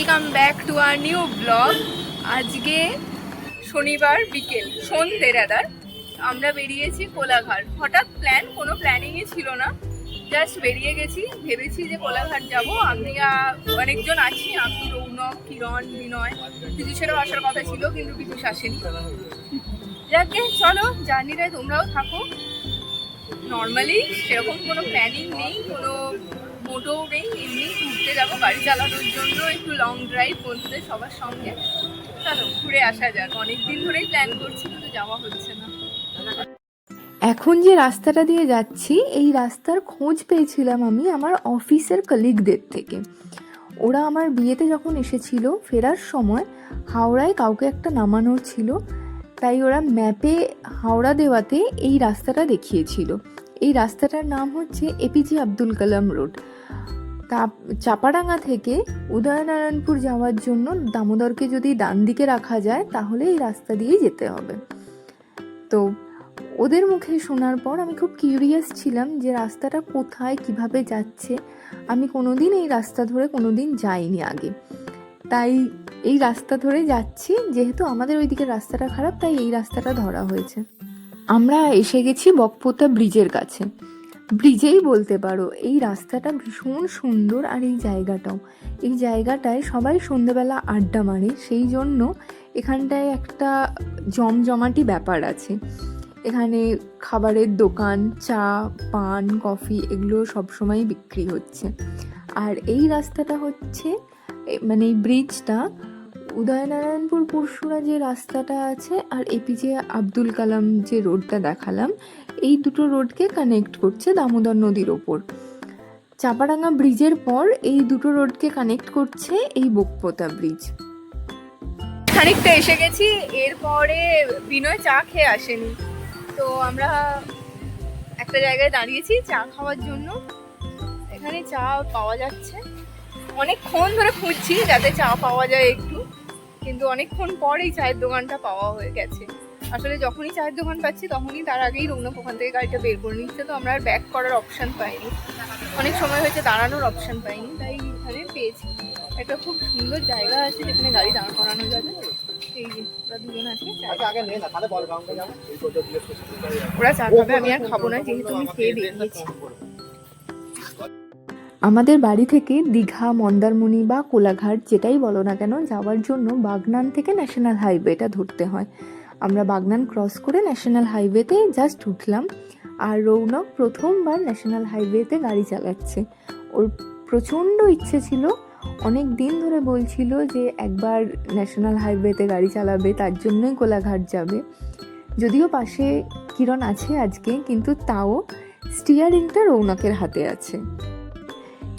Welcome back to our new blog আজকে শনিবার বিকেল সন্ধে রাদার আমরা বেরিয়েছি কোলাঘাট। হঠাৎ প্ল্যান কোনো প্ল্যানিংই ছিল না। জাস্ট বেরিয়ে গেছি, ভেবেছি যে কোলাঘাট যাব। আমি অনেকজন আছি, আমি, রৌনক, কিরণ, বিনয়। বিদুষেরও আসার কথা ছিল, কিন্তু বিদুষ আসেনি। যাকে চলো, জার্নিটায় তোমরাও থাকো। নর্মালি সেরকম কোনো প্ল্যানিং নেই, কোনো মোটোও নেই, এমনি ঘুরতে যাব, গাড়ি চালানোর জন্য একটু লং ড্রাইভ করতে সবার সঙ্গে। চলো, ঘুরে আসা যাক। অনেক দিন ধরেই প্ল্যান করছি কিন্তু যাওয়া হচ্ছে না। এখন যে রাস্তাটা দিয়ে যাচ্ছি, এই রাস্তার খোঁজ পেয়েছিলাম আমি আমার অফিসের কলিগদের থেকে। ওরা আমার বিয়েতে যখন এসেছিল ফেরার সময়, হাওড়ায় কাউকে একটা নামানোর ছিল। তাই ওরা ম্যাপে হাওড়া দেওয়াতে এই রাস্তাটা দেখিয়েছিল। এই রাস্তাটার নাম হচ্ছে এপিজে আব্দুল কালাম রোড তা চাপাডাঙ্গা থেকে উদয়নারায়ণপুর যাওয়ার জন্য দামোদরকে যদি ডান দিকে রাখা যায়, তাহলে এই রাস্তা দিয়েই যেতে হবে। তো ওদের মুখে শোনার পর আমি খুব কিউরিয়াস ছিলাম যে রাস্তাটা কোথায়, কীভাবে যাচ্ছে। আমি কোনোদিন এই রাস্তা ধরে কোনোদিন যাইনি আগে। তাই এই রাস্তা ধরে যাচ্ছি, যেহেতু আমাদের ওইদিকে রাস্তাটা খারাপ, তাই এই রাস্তাটা ধরা হয়েছে। আমরা এসে গেছি বকপোতা ব্রিজের কাছে। ব্রিজেই বলতে পারো, এই রাস্তাটা ভীষণ সুন্দর আর এই জায়গাটাও। এই জায়গাটায় সবাই সন্ধেবেলা আড্ডা মারে, সেই জন্য এখানটায় একটা জমজমাটি ব্যাপার আছে। এখানে খাবারের দোকান, চা, পান, কফি এগুলো সবসময় বিক্রি হচ্ছে। আর এই রাস্তাটা হচ্ছে মানে এই ব্রিজটা উদয়নারায়ণপুর পরশুরা যে রাস্তাটা আছে আর এপিজে আব্দুল কালাম যে রোডটা দেখালাম, এই দুটো রোডকে কানেক্ট করছে দামোদর নদীর ওপর। চাপাডাঙ্গা ব্রিজের পর এই দুটো রোডকে কানেক্ট করছে এই বকপোতা ব্রিজ। খানিকটা এসে গেছি, এরপরে বিনয় চা খেয়ে আসেনি। তো আমরা একটা জায়গায় দাঁড়িয়েছি, চা খাওয়ার জন্য। এখানে চা পাওয়া যাচ্ছে। অনেকক্ষণ ধরে খুঁজছি যাতে চা পাওয়া যায় একটু। কিন্তু অনেকক্ষণ পর এই চায়ের দোকানটা পাওয়া হয়ে গেছে। আসলে যখনই চায়ের দোকান পাচ্ছি তখনই তার আগেই রৌনক ওখান থেকে গাড়িটা বের করে নিচ্ছে। তো আমরা আর ব্যাক করার অপশন পাইনি। অনেক সময় হয়েছে দাঁড়ানোর অপশন পাইনি। তাই এখানে পেয়েছি। একটা খুব সুন্দর জায়গা আছে যেখানে গাড়ি দাঁড় করানো যাবে। এই যে ওরা দুজন আছে ওরা চা খাবে আমি আর খাব না যেহেতু আমি খেয়ে বেরিয়েছি। আমাদের বাড়ি থেকে দীঘা, মন্দারমণি বা কোলাঘাট যেটাই বলো না কেন, যাওয়ার জন্য বাগনান থেকে ন্যাশনাল হাইওয়েটা ধরতে হয়। আমরা বাগনান ক্রস করে ন্যাশনাল হাইওয়েতে জাস্ট উঠলাম আর রৌনক প্রথমবার ন্যাশনাল হাইওয়েতে গাড়ি চালাচ্ছে। ওর প্রচণ্ড ইচ্ছে ছিল, অনেক দিন ধরে বলছিল যে একবার ন্যাশনাল হাইওয়েতে গাড়ি চালাবে, তার জন্যই কোলাঘাট যাবে। যদিও পাশে কিরণ আছে আজকে, কিন্তু তাও স্টিয়ারিংটা রৌনকের হাতে আছে।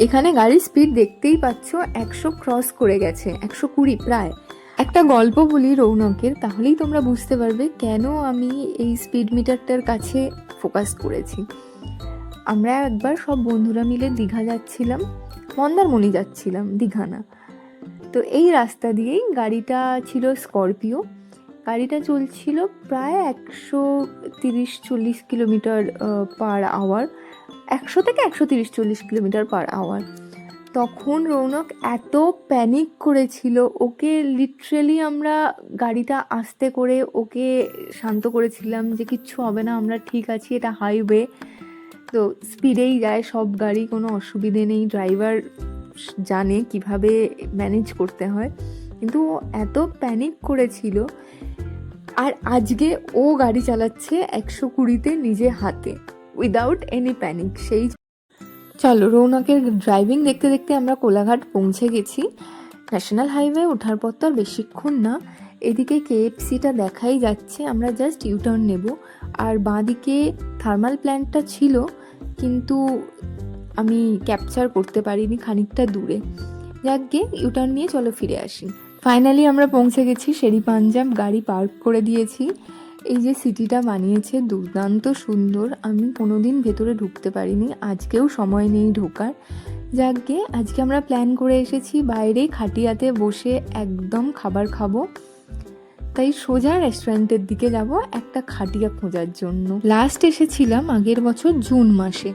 এখানে গাড়ির স্পিড দেখতেই পাচ্ছ একশো ক্রস করে গেছে, একশো কুড়ি প্রায়। একটা গল্প বলি রৌনকের, তাহলেই তোমরা বুঝতে পারবে কেন আমি এই স্পিড মিটারটার কাছে ফোকাস করেছি। আমরা একবার সব বন্ধুরা মিলে দীঘা যাচ্ছিলাম, মন্দারমণি যাচ্ছিলাম, দীঘা না। তো এই রাস্তা দিয়েই গাড়িটা ছিল স্করপিও। গাড়িটা চলছিল প্রায় একশো তিরিশ চল্লিশ কিলোমিটার পার আওয়ার একশো থেকে একশো তিরিশ চল্লিশ কিলোমিটার পার আওয়ার তখন রৌনক এত প্যানিক করেছিল, ওকে লিটারেলি আমরা গাড়িটা আস্তে করে ওকে শান্ত করেছিলাম যে কিচ্ছু হবে না, আমরা ঠিক আছি, এটা হাইওয়ে তো স্পিডেই যায় সব গাড়ি, কোনো অসুবিধে নেই ড্রাইভার জানে কীভাবে ম্যানেজ করতে হয়। কিন্তু ও এত প্যানিক করেছিল আর আজকে ও গাড়ি চালাচ্ছে একশো কুড়িতে নিজে হাতে উইদাউট এনি প্যানিক সেই চলো রৌনকের ড্রাইভিং দেখতে দেখতে আমরা কোলাঘাট পৌঁছে গেছি। ন্যাশনাল হাইওয়ে ওঠার পর তো আর বেশিক্ষণ না, এদিকে কেএফসিটা দেখাই যাচ্ছে, আমরা জাস্ট ইউটার্ন নেব। আর বাঁদিকে থার্মাল প্ল্যান্টটা ছিল, কিন্তু আমি ক্যাপচার করতে পারিনি খানিকটা দূরে। যাক গিয়ে ইউটার্ন নিয়ে চলো ফিরে আসি। ফাইনালি আমরা পৌঁছে গেছি শেরি পাঞ্জাব, গাড়ি পার্ক করে দিয়েছি। এই যে সিটিটা বানিয়েছে দুর্দান্ত সুন্দর। আমি কোনোদিন ভেতরে ঢুকতে পারিনি, আজকেও সময় নেই ঢোকার। যাকে আজকে আমরা প্ল্যান করে এসেছি বাইরে খাটিয়াতে বসে একদম খাবার খাব। তাই সোজা রেস্টুরেন্টের দিকে যাব একটা খাটিয়া খোঁজার জন্য। লাস্ট এসেছিলাম আগের বছর জুন মাসে।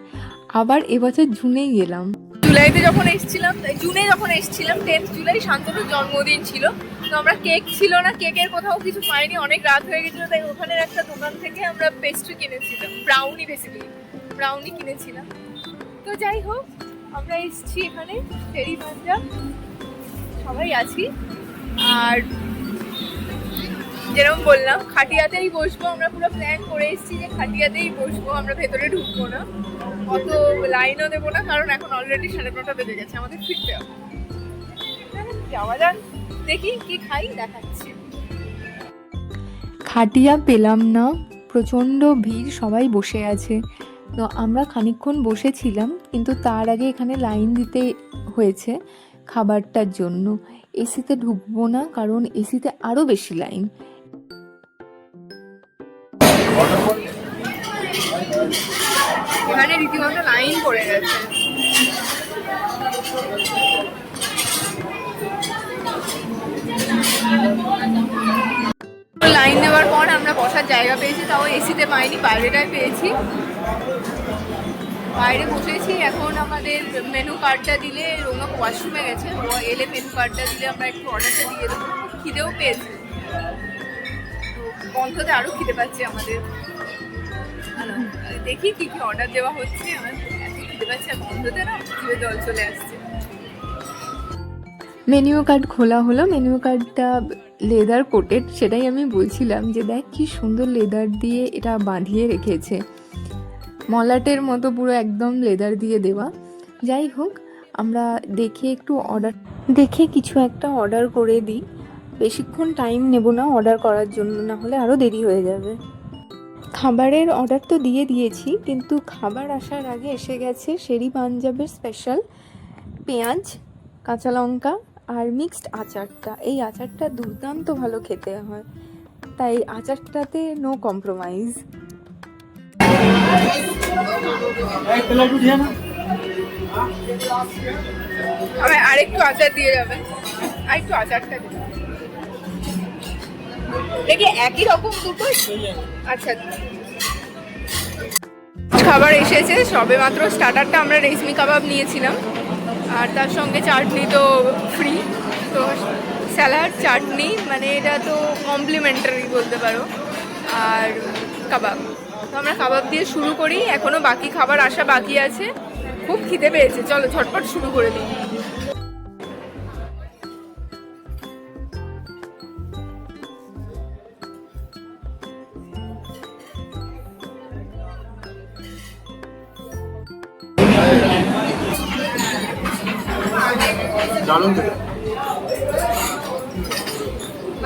আবার এবছর জুনেই গেলাম। জুলাইতে যখন এসেছিলাম, জুনে যখন এসেছিলাম টেন্থ জুলাই শান্তনুর জন্মদিন ছিল। তো আমরা কেক ছিল না কেকের কোথাও কিছু পাইনি, অনেক রাত হয়ে গেছিল, তাই ওখানের একটা দোকান থেকে আমরা পেস্ট্রি কিনেছিলাম ব্রাউনি বেসিক্যালি ব্রাউনি কিনেছিলাম। তো যাই হোক, আমরা এসেছি এখানে ফেরি পাঞ্জাব সবাই আছি। আর যেরকম বললাম, খাটিয়াতেই বসবো, আমরা পুরো প্ল্যান করে এসেছি যে খাটিয়াতেই বসবো, আমরা ভেতরে ঢুকবো না। অত লাইনও না, কারণ এখন অলরেডি সাড়ে নটা বেজে গেছে, আমাদের ফিরতে যাওয়া দেখি কি খাই, দেখাচ্ছি। খাটিয়া পেলাম না, প্রচণ্ড ভিড়, সবাই বসে আছে। তো আমরা খানিকক্ষণ বসেছিলাম, কিন্তু তার আগে এখানে লাইন দিতে হয়েছে খাবারটার জন্য। এসিতে ঢুকবো না, কারণ এসিতে আরও বেশি লাইন এখানে রীতিমতো লাইন পড়ে গেছে। লাইন দেওয়ার পর আমরা বসার জায়গা পেয়েছি, তাও এসিতে পাইনি, বাইরেটাই পেয়েছি। বাইরে বসেছি, এখন আমাদের মেনু কার্ডটা দিলে রৌনক ওয়াশরুমে গেছে এলে মেনু কার্ডটা দিলে আমরা একটু অর্ডারটা দিয়ে দেবো। খিদেও পেয়েছে। বন্ধতে আরও খিদে পাচ্ছে আমাদের। দেখি কি কি অর্ডার দেওয়া হচ্ছে। আমার জল চলে আসছে। মেনিউ কার্ড খোলা হলো। মেনিউ কার্ডটা লেদার কোটেড সেটাই আমি বলছিলাম যে দেখ কি সুন্দর লেদার দিয়ে এটা বাঁধিয়ে রেখেছে। মলাটের মতো পুরো একদম লেদার দিয়ে দেওয়া। যাই হোক, আমরা দেখে একটু অর্ডার দেখে কিছু একটা অর্ডার করে দিই। বেশিক্ষণ টাইম নেব না অর্ডার করার জন্য না হলে আরও দেরি হয়ে যাবে। খাবারের অর্ডার তো দিয়ে দিয়েছি, কিন্তু খাবার আসার আগে এসে গেছে শেরি পাঞ্জাবের স্পেশাল পেঁয়াজ, কাঁচা লঙ্কা আর মিক্সড আচারটা। এই আচারটা দুর্দান্ত ভালো খেতে হয়। তাই আচারটাতে নো কম্প্রোমাইজ আরেকটু আচার দিয়ে যাবেন আরেকটু আচারটা দিন দেখি একই রকম দুটো? আচ্ছা। খাবার এসেছে সবে মাত্র স্টার্টারটা আমরা রেশমি কাবাব নিয়েছিলাম। আর তার সঙ্গে চাটনি তো ফ্রি তো স্যালাড চাটনি মানে এটা তো কমপ্লিমেন্টারি বলতে পারো। আর কাবাব। তো আমরা কাবাব দিয়ে শুরু করি, এখনও বাকি খাবার আসা বাকি আছে। খুব খিদে পেয়েছে, চলো ঝটপট শুরু করে দিই।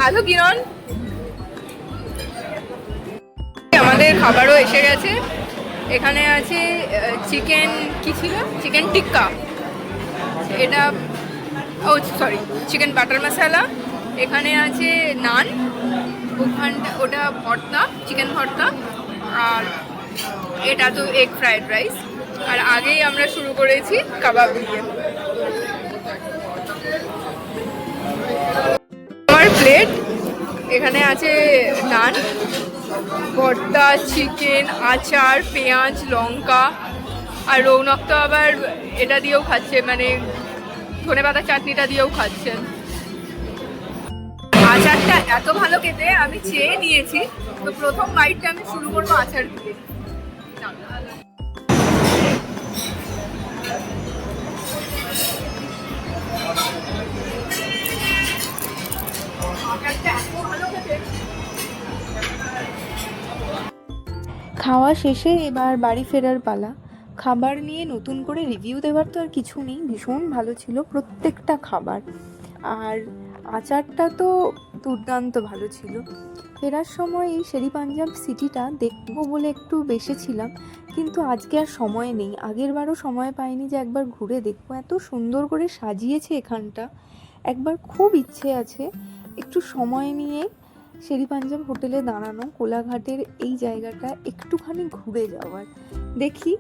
ভালো কিরণ? আমাদের খাবারও এসে গেছে। এখানে আছে চিকেন কি ছিল? চিকেন টিক্কা। এটা, ও সরি চিকেন বাটার মশালা। এখানে আছে নান ওখানটা ওটা ভর্তা, চিকেন ভর্তা, আর এটা তো এগ ফ্রায়েড রাইস আর আগেই আমরা শুরু করেছি কাবাব দিয়ে। আমার প্লেট এখানে আছে নান, ভর্তা চিকেন আচার, পেঁয়াজ, লঙ্কা, আর রৌনক তো আবার এটা দিয়েও খাচ্ছে মানে ধনে পাতা চাটনিটা দিয়েও খাচ্ছেন আচারটা এত ভালো খেতে, আমি চেয়ে নিয়েছি। তো প্রথম বাইটটা আমি শুরু করব আচার দিয়ে। খাওয়া শেষে এবার বাড়ি ফেরার পালা। খাবার নিয়ে নতুন করে রিভিউ দেওয়ার তো আর কিছু নেই, ভীষণ ভালো ছিল প্রত্যেকটা খাবার। আর আচারটা তো দুর্দান্ত ভালো ছিল। ফেরার সময় এই শেরি পাঞ্জাব সিটিটা দেখব বলে একটু বেসেছিলাম কিন্তু আজকে আর সময় নেই। আগের বারও সময় পাইনি যে একবার ঘুরে দেখব। এত সুন্দর করে সাজিয়েছে এখানটা। একবার খুব ইচ্ছে আছে একটু সময় নিয়ে শেরি পাঞ্জাব হোটেলে দাঁড়ানো কোলাঘাটের এই জায়গাটা একটুখানি ঘুরে যাওয়ার। দেখি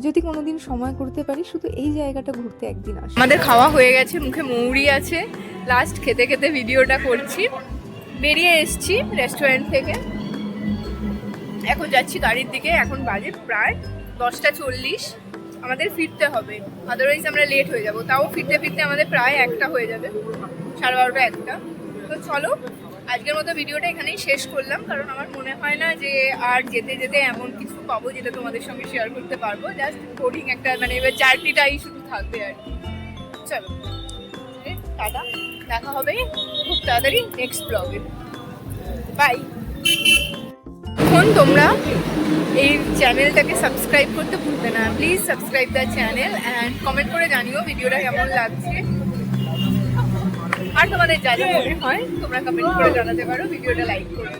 যদি কোনোদিন সময় করতে পারি, শুধু এই জায়গাটা ঘুরতে একদিন আসব। আমাদের খাওয়া হয়ে গেছে, মুখে মৌরি আছে। লাস্ট খেতে খেতে ভিডিওটা করছি। বেরিয়ে এসছি রেস্টুরেন্ট থেকে। এখন যাচ্ছি গাড়ির দিকে, এখন বাজে প্রায় দশটা চল্লিশ। আমাদের ফিরতে হবে। আদারওয়াইজ আমরা লেট হয়ে যাব। তাও ফিরতে ফিরতে আমাদের প্রায় একটা হয়ে যাবে, সাড়ে বারোটা, একটা। তো চলো আজকের মতো ভিডিওটা এখানেই শেষ করলাম, কারণ আমার মনে হয় না যে আর যেতে যেতে এমন কিছু পাবো যেটা তোমাদের সঙ্গে শেয়ার করতে পারব। জাস্ট বোরিং একটা মানে এবার জার্নিটাই শুধু থাকবে আর কি। চলো টাটা। দেখা হবে খুব তাড়াতাড়ি নেক্সট ব্লগে বাই এখন তোমরা এই চ্যানেলটাকে সাবস্ক্রাইব করতে ভুলবে না। Please subscribe the channel and comment করে জানিও ভিডিওটা কেমন লাগছে। আর তোমাদের যা যা মনে হয় তোমরা কমেন্ট করে জানাতে পারো ভিডিওটা লাইক করে